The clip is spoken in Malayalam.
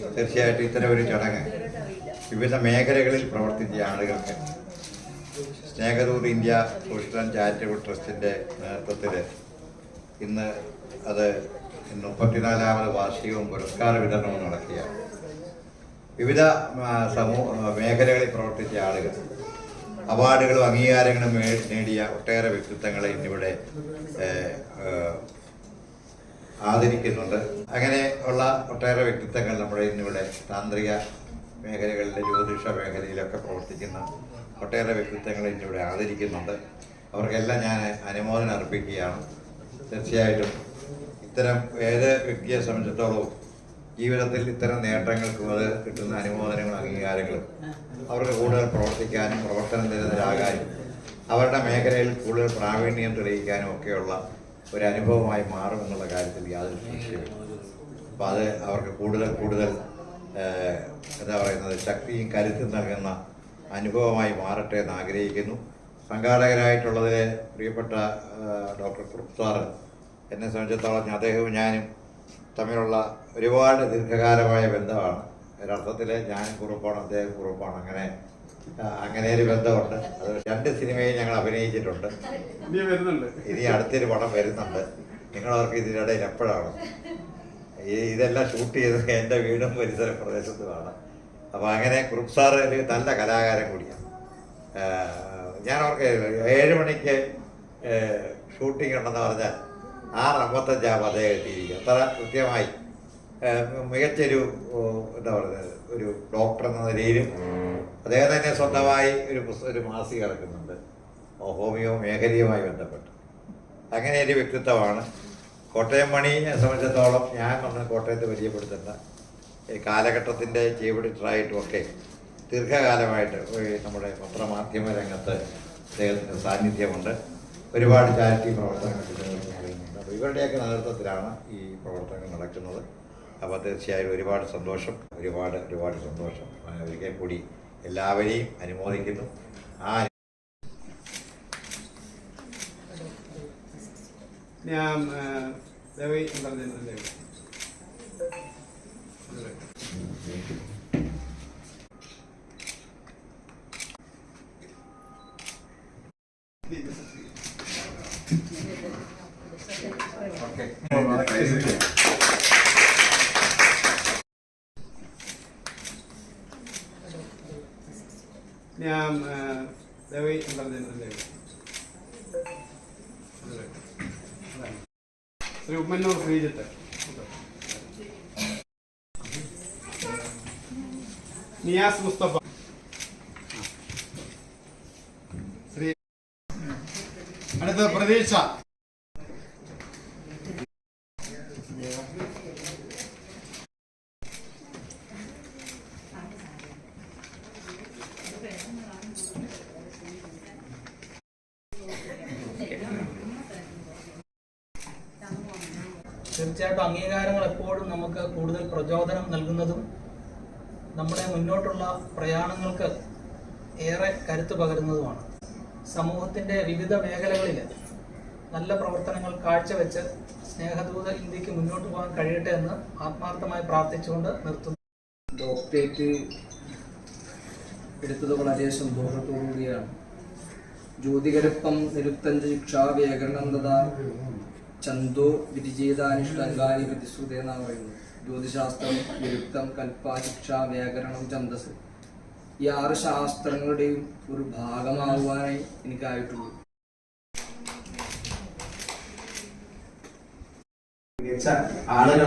തീർച്ചയായിട്ടും ഇത്തരം ഒരു ചടങ്ങ് വിവിധ മേഖലകളിൽ പ്രവർത്തിച്ച ആളുകൾക്ക് Snehadooth India social and charitable ട്രസ്റ്റിന്റെ നേതൃത്വത്തിൽ ഇന്ന് അത് മുപ്പത്തിനാലാമത് വാർഷികവും പുരസ്കാര വിതരണവും നടത്തിയ വിവിധ സമൂഹ മേഖലകളിൽ പ്രവർത്തിച്ച ആളുകൾ അവാർഡുകളും അംഗീകാരങ്ങളും നേടിയ ഒട്ടേറെ വ്യക്തിത്വങ്ങളെ ഇന്നിവിടെ ആദരിക്കുന്നുണ്ട്. അങ്ങനെ ഉള്ള ഒട്ടേറെ വ്യക്തിത്വങ്ങൾ നമ്മുടെ ഇന്നിവിടെ താന്ത്രിക മേഖലകളിലെ ജ്യോതിഷ മേഖലയിലൊക്കെ പ്രവർത്തിക്കുന്ന ഒട്ടേറെ വ്യക്തിത്വങ്ങൾ ഇന്നിവിടെ ആദരിക്കുന്നുണ്ട്. അവർക്കെല്ലാം ഞാൻ അനുമോദനം അർപ്പിക്കുകയാണ്. തീർച്ചയായിട്ടും ഇത്തരം ഏത് വ്യക്തിയെ സംബന്ധിച്ചിടത്തോളവും ജീവിതത്തിൽ ഇത്തരം നേട്ടങ്ങൾക്കും അത് കിട്ടുന്ന അനുമോദനങ്ങളും അംഗീകാരങ്ങളും അവർക്ക് കൂടുതൽ പ്രവർത്തിക്കാനും പ്രവർത്തന നിരതരാകാനും അവരുടെ മേഖലയിൽ കൂടുതൽ പ്രാവീണ്യം തെളിയിക്കാനും ഒക്കെയുള്ള ഒരു അനുഭവമായി മാറുമെന്നുള്ള കാര്യത്തിൽ യാതൊരു സംശയമില്ല അപ്പോൾ അത് അവർക്ക് കൂടുതൽ കൂടുതൽ എന്താ പറയുന്നത് ശക്തിയും കരുത്തും നൽകുന്ന അനുഭവമായി മാറട്ടെ എന്ന് ആഗ്രഹിക്കുന്നു. സംഘാടകരായിട്ടുള്ളത് പ്രിയപ്പെട്ട ഡോക്ടർ കുർത്താർ എന്നെ സംബന്ധിച്ചിടത്തോളം അദ്ദേഹവും ഞാനും തമ്മിലുള്ള ഒരുപാട് ദീർഘകാലമായ ബന്ധമാണ്. ഒരർത്ഥത്തിൽ ഞാനും കുറുപ്പാണ് അദ്ദേഹം കുറുപ്പാണ്. അങ്ങനെ അങ്ങനെ ഒരു ബന്ധമുണ്ട്. അത് രണ്ട് സിനിമയിൽ ഞങ്ങൾ അഭിനയിച്ചിട്ടുണ്ട്. ഇനി അടുത്തൊരു പടം വരുന്നുണ്ട്. നിങ്ങളവർക്ക് ഇതിനിടയിൽ എപ്പോഴാണ്? ഈ ഇതെല്ലാം ഷൂട്ട് ചെയ്തത് എന്റെ വീടും പരിസര പ്രദേശത്തുമാണ് അപ്പോൾ അങ്ങനെ കുറുപ്പ് സാറ് ഒരു നല്ല കലാകാരൻ കൂടിയാണ്. ഞാൻ അവർക്ക് ഏഴ് മണിക്ക് ഷൂട്ടിംഗ് ഉണ്ടെന്ന് പറഞ്ഞാൽ ആറ് അമ്പത്തഞ്ചാം അദ്ദേഹം എത്തിയിരിക്കും. അത്ര കൃത്യമായി മികച്ചൊരു എന്താ പറയുന്നത് ഒരു ഡോക്ടർ എന്ന നിലയിലും അദ്ദേഹം തന്നെ സ്വന്തമായി ഒരു പുസ്തകം ഒരു മാസിക ഇറക്കുന്നുണ്ട്. ഹോമിയോ മേഖലയുമായി ബന്ധപ്പെട്ട്. അങ്ങനെ ഒരു വ്യക്തിത്വമാണ്. കോട്ടയം മണിയെ സംബന്ധിച്ചിടത്തോളം ഞാൻ വന്ന് കോട്ടയത്ത് പരിചയപ്പെടുത്തേണ്ട ഈ കാലഘട്ടത്തിന്റെ ചീഫ് ഒക്കെ ദീർഘകാലമായിട്ട് നമ്മുടെ പത്രമാധ്യമ രംഗത്ത് അദ്ദേഹത്തിന്റെ സാന്നിധ്യമുണ്ട്. ഒരുപാട് ചാരിറ്റി പ്രവർത്തനങ്ങൾ ചെയ്യുന്നുണ്ട് ഇവരുടെയൊക്കെ നേതൃത്വത്തിലാണ് ഈ പ്രവർത്തനങ്ങൾ നടക്കുന്നത്. അപ്പോൾ തീർച്ചയായും ഒരുപാട് സന്തോഷം ഒരുപാട് ഒരുപാട് സന്തോഷം. ഒരിക്കൽ കൂടി എല്ലാവരെയും അനുമോദിക്കുന്നു. ആ ഞാൻ രവി അന്തർജനത്തിന്റെ ഞാൻ രവി അന്തർജനത്തിന്റെ ശ്രീ ഉമ്മന്നൂർ ശ്രീജിത്ത്. നിയാസ് മുസ്തഫ. അടുത്ത പ്രതീക്ഷ. തീർച്ചയായിട്ടും അംഗീകാരങ്ങൾ എപ്പോഴും നമുക്ക് കൂടുതൽ പ്രചോദനം നൽകുന്നതും നമ്മുടെ മുന്നോട്ടുള്ള പ്രയാണങ്ങൾക്ക് ഏറെ കരുത്ത് പകരുന്നതുമാണ്. സമൂഹത്തിന്റെ വിവിധ മേഖലകളിൽ നല്ല പ്രവർത്തനങ്ങൾ കാഴ്ചവെച്ച് സ്നേഹദൂത ഇന്ത്യയ്ക്ക് മുന്നോട്ട് പോകാൻ കഴിയട്ടെ എന്ന് ആത്മാർത്ഥമായി പ്രാർത്ഥിച്ചുകൊണ്ട് നിർത്തുന്നു. ഡോക്ടറേറ്റ് എടുത്തത് വളരെ സന്തോഷത്തോടുകൂടിയാണ്. ജ്യോതികരപ്പം നിരുത്തഞ്ച് ശിക്ഷാ വ്യാകരണം ചന്തോ വിധിജീതാനുഷ്ഠാനി വിധിശ്രുത എന്നാണ് പറയുന്നത്. ജ്യോതിശാസ്ത്രം നിരുക്തം കൽപ്പ ശിക്ഷ വ്യാകരണം ഛന്ദസ് ഈ ആറ് ശാസ്ത്രങ്ങളുടെയും ഒരു ഭാഗമാകുവാനായി എനിക്കായിട്ടുള്ളൂ. ആളുകൾ